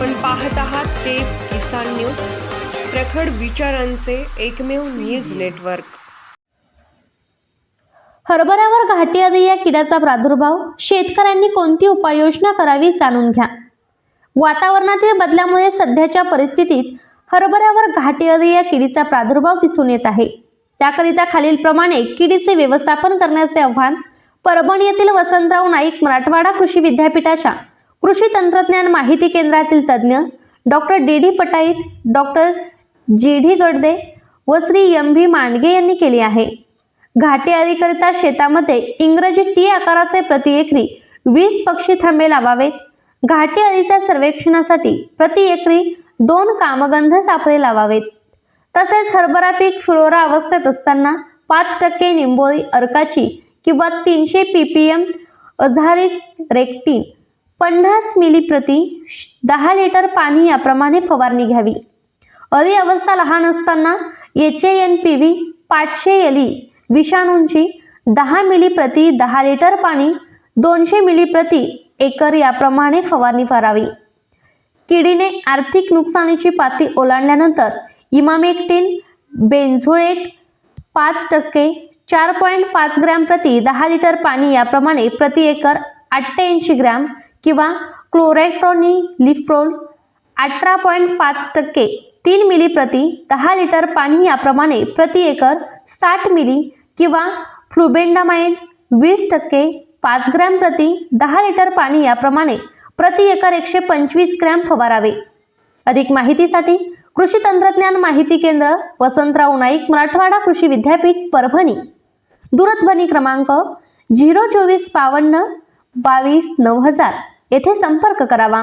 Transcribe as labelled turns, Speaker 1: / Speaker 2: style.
Speaker 1: आपण पाहत आहात ते किसान न्यूज प्रखड विचारांचे एकमेव न्यूज नेटवर्क.
Speaker 2: हरभऱ्यावर घाटी आधी या किड्याचा प्रादुर्भाव? शेतकऱ्यांनी कोणती उपाययोजना करावी जाणून घ्या. वातावरणातील बदलामुळे सध्याच्या परिस्थितीत हरभऱ्यावर घाटी आधी या किडीचा प्रादुर्भाव दिसून येत आहे. त्याकरिता खालीलप्रमाणे किडीचे व्यवस्थापन करण्याचे आव्हान परभणी येथील वसंतराव नाईक मराठवाडा कृषी विद्यापीठाच्या कृषी तंत्रज्ञान माहिती केंद्रातील तज्ज्ञ doctor D. D. Patait doctor G. D. Gadade व श्री. एम. व्ही. मांडगे यांनी केली आहे. घाटे आदीकरिता शेतामध्ये इंग्रजी टी आकाराचे प्रति एकरी वीस पक्षी थांबे लावावेत. घाटे आदीच्या सर्वेक्षणासाठी प्रति एकरी दोन कामगंध सापळे लावावेत. तसेच हरभरा पीक फिळोरा अवस्थेत असताना पाच टक्के निंबोळी अर्काची किंवा तीनशे P P M azadirachtin पन्नास मिली प्रति दहा लिटर पाणी याप्रमाणे फवारणी घ्यावी. अळी अवस्था लहान असताना एच एन पी व्ही पाचशे एली विषाणूंची दहा मिली प्रति दहा लिटर पाणी दोनशे मिली प्रति एकर याप्रमाणे फवारणी करावी. किडीने आर्थिक नुकसानीची पाती ओलांडल्यानंतर इमामेक्टिन बेन्झोएट पाच टक्के चार पॉईंट पाच ग्रॅम प्रति दहा लिटर पाणी याप्रमाणे प्रति एकर अठ्ठ्याऐंशी ग्रॅम किंवा क्लोरॅक्ट्रॉनी लिफ्रोल अठरा पॉईंट पाच टक्के तीन मिली प्रति दहा लिटर पाणी याप्रमाणे प्रति एकर साठ मिली किंवा फ्लुबेंडामाइड वीस टक्के पाच ग्रॅम प्रति दहा लिटर पाणी याप्रमाणे प्रति एकर एकशे पंचवीस ग्रॅम फवारावे. अधिक माहितीसाठी कृषी तंत्रज्ञान माहिती केंद्र वसंतराव नाईक मराठवाडा कृषी विद्यापीठ परभणी. दूरध्वनी क्रमांक झिरो चोवीस बावन्न बावीस नऊ हजार. येथे संपर्क करावा.